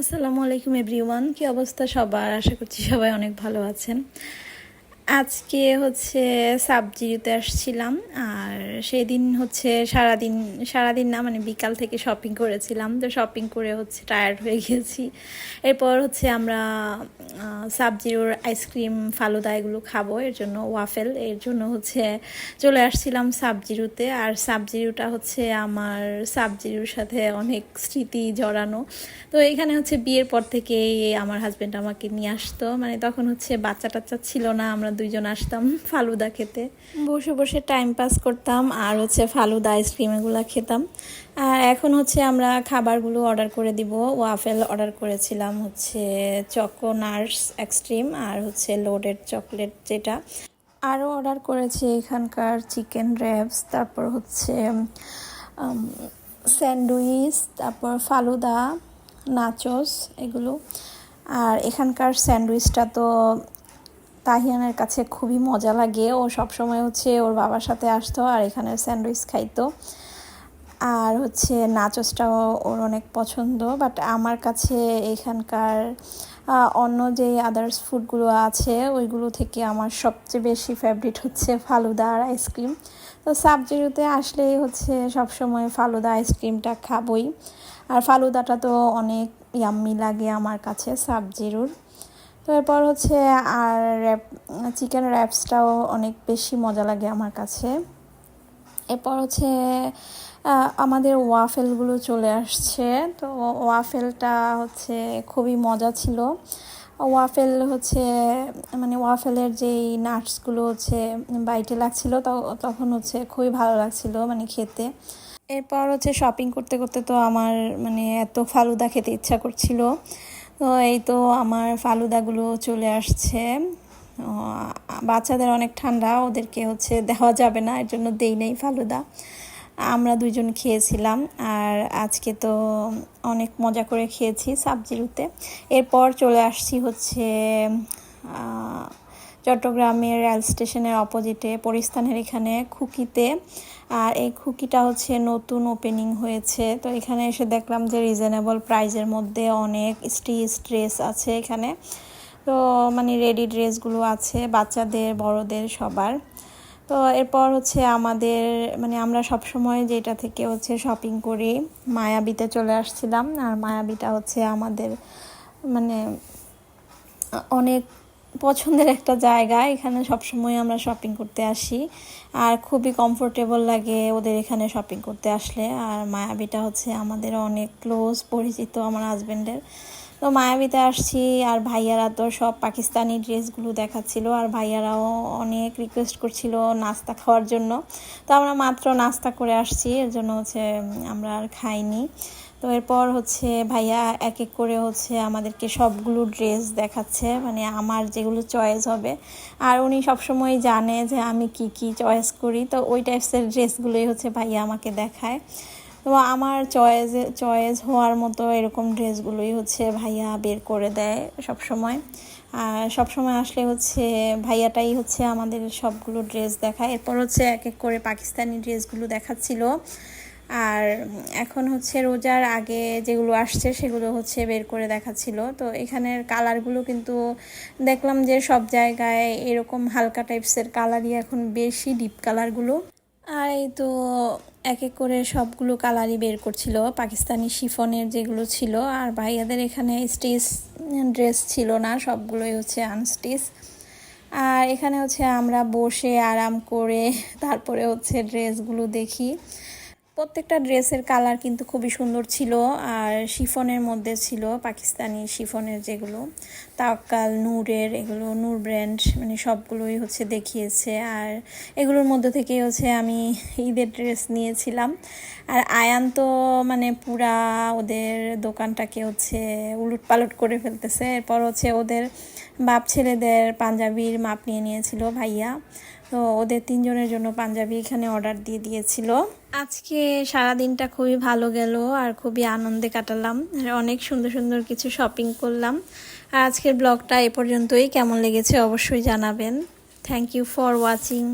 আসসালামু আলাইকুম এভরিওয়ান। কি অবস্থা সবার? আশা করছি সবাই অনেক ভালো আছেন। আজকে হচ্ছে সাবজিরিতে আসছিলাম, আর সেই দিন হচ্ছে সারাদিন সারাদিন না মানে বিকাল থেকে শপিং করেছিলাম। তো শপিং করে হচ্ছে টায়ার্ড হয়ে গেছি। এরপর হচ্ছে আমরা সাবজিরোর আইসক্রিম ফালুদা এগুলো খাব। এর জন্য ওয়াফেল এর জন্য হচ্ছে চলে আসছিলাম সাবজিরুতে। আর সাবজিরুটা হচ্ছে আমার সাবজিরুর সাথে অনেক স্মৃতি জড়ানো। তো এখানে হচ্ছে বিয়ের পর থেকেই আমার হাজব্যান্ড আমাকে নিয়ে আসতো। মানে তখন হচ্ছে বাচ্চা টাচ্চা ছিল না, আমরা দুইজন আসতাম ফালুদা খেতে। বসে বসে টাইম পাস করতাম আর হচ্ছে ফালুদা আইসক্রিম এগুলো খেতাম। আর এখন হচ্ছে আমরা খাবারগুলো অর্ডার করে দিব। ওয়াফেল অর্ডার করেছিলাম হচ্ছে চকো নার্স এক্সট্রিম আর হচ্ছে লোডেড চকলেট যেটা। আরও অর্ডার করেছি এখানকার চিকেন র্যাপস তারপর হচ্ছে স্যান্ডউইচ তারপর ফালুদা নাচোস এগুলো। আর এখানকার স্যান্ডউইচটা তো তাহিয়ানের কাছে খুবই মজা লাগে। ও সব সময় হচ্ছে ওর বাবার সাথে আসতো আর এখানে স্যান্ডউইচ খাইতো। আর হচ্ছে নাচসটাও ওর অনেক পছন্দ। বাট আমার কাছে এখানকার অন্য যে আদার্স ফুডগুলো আছে, ওইগুলো থেকে আমার সবচেয়ে বেশি ফেভারিট হচ্ছে ফালুদা আর আইসক্রিম তো সাবজিরুতে আসলেই হচ্ছে সবসময় ফালুদা আইসক্রিমটা খাবই। আর ফালুদাটা তো অনেক ইয়াম্মি লাগে আমার কাছে সাবজিরুর তো এরপর হচ্ছে আর র্যাপ চিকেন র্যাপসটাও অনেক বেশি মজা লাগে আমার কাছে। এরপর হচ্ছে আমাদের ওয়াফেলগুলো চলে আসছে। তো ওয়াফেলটা হচ্ছে খুবই মজা ছিল। ওয়াফেল হচ্ছে মানে ওয়াফেলের যেই নাটসগুলো হচ্ছে বাইটে লাগছিল তখন হচ্ছে খুবই ভালো লাগছিল মানে খেতে। এরপর হচ্ছে শপিং করতে করতে তো আমার মানে এত ফালুদা খেতে ইচ্ছা করছিল। তো এই তো আমার ফালুদাগুলো চলে আসছে। বাচ্চাদের অনেক ঠান্ডা, ওদেরকে হচ্ছে দেওয়া যাবে না, এর জন্য দেই নেই ফালুদা। আমরা দুজন খেয়েছিলাম, আর আজকে তো অনেক মজা করে খেয়েছি সাবজিরুতে এরপর চলে আসছি হচ্ছে চট্টগ্রামের রেল স্টেশনের অপোজিটে, পরিস্থানের এখানে খুকিতে। আর এই খুকিটা হচ্ছে নতুন ওপেনিং হয়েছে। তো এখানে এসে দেখলাম যে রিজনেবল প্রাইজের মধ্যে অনেক স্টিচ ড্রেস আছে এখানে। তো মানে রেডি ড্রেসগুলো আছে বাচ্চাদের, বড়দের, সবার। তো এরপর হচ্ছে আমাদের মানে আমরা সব সময় যেটা থেকে হচ্ছে শপিং করি, মায়াবিতে চলে আসছিলাম। আর মায়াবিটা হচ্ছে আমাদের মানে অনেক পছন্দের একটা জায়গা। এখানে সবসময় আমরা শপিং করতে আসি। আর খুবই কমফোর্টেবল লাগে ওদের এখানে শপিং করতে আসলে। আর মায়াবিটা হচ্ছে আমাদের অনেক ক্লোজ পরিচিত আমার হাজব্যান্ডের তো মায়াবিতে আসছি, আর ভাইয়ারা তো সব পাকিস্তানি ড্রেসগুলো দেখাচ্ছিল, আর ভাইয়ারাও অনেক রিকোয়েস্ট করছিল নাস্তা খাওয়ার জন্য। তো আমরা মাত্র নাস্তা করে আসছি, এর জন্য হচ্ছে আমরা আর খাইনি। তো এরপর হচ্ছে ভাইয়া এক এক করে হচ্ছে আমাদেরকে সবগুলো ড্রেস দেখাচ্ছে মানে আমার যেগুলো চয়েস হবে। আর উনি সবসময় জানে যে আমি কি কি চয়েস করি, তো ওই টাইপসের ড্রেসগুলোই হচ্ছে ভাইয়া আমাকে দেখায়। তো আমার চয়েস চয়েস হওয়ার মতো এরকম ড্রেসগুলোই হচ্ছে ভাইয়া বের করে দেয় সব সময় আর সবসময় আসলে হচ্ছে ভাইয়াটাই হচ্ছে আমাদের সবগুলো ড্রেস দেখায়। এরপর হচ্ছে এক এক করে পাকিস্তানি ড্রেসগুলো দেখাচ্ছিল। আর এখন হচ্ছে রোজার আগে যেগুলো আসছে সেগুলো হচ্ছে বের করে দেখাচ্ছিল। তো এখানের কালারগুলো কিন্তু দেখলাম যে সব জায়গায় এরকম হালকা টাইপসের কালারই এখন বেশি ডিপ কালারগুলো। আর এই তো এক এক করে সবগুলো কালারই বের করছিল। পাকিস্তানি শিফনের যেগুলো ছিল, আর ভাইয়াদের এখানে স্টিচ ড্রেস ছিল না, সবগুলোই হচ্ছে আনস্টিচ। আর এখানে হচ্ছে আমরা বসে আরাম করে, তারপরে হচ্ছে ড্রেসগুলো দেখি। প্রত্যেকটা ড্রেসের কালার কিন্তু খুবই সুন্দর ছিল, আর শিফনের মধ্যে ছিল, পাকিস্তানি শিফনের যেগুলো তাকাল নূরের, এগুলো, নূর ব্র্যান্ড মানে সবগুলোই হচ্ছে দেখিয়েছে। আর এগুলোর মধ্যে থেকে হচ্ছে আমি ঈদের ড্রেস নিয়েছিলাম। আর আয়ান তো মানে পুরা ওদের দোকানটাকে হচ্ছে উলট পালট করে ফেলতেছে। এরপর হচ্ছে ওদের বাপ ছেলেদের পাঞ্জাবির মাপ নিয়ে নিয়েছিল ভাইয়া। তো ওদের তিনজনের জন্য পাঞ্জাবি এখানে অর্ডার দিয়ে দিয়েছিল। আজকে সারা দিনটা খুবই ভালো গেল আর খুবই আনন্দে কাটালাম। আর অনেক সুন্দর সুন্দর কিছু শপিং করলাম। আর আজকের ব্লগটা এ পর্যন্তই। কেমন লেগেছে অবশ্যই জানাবেন। Thank you for watching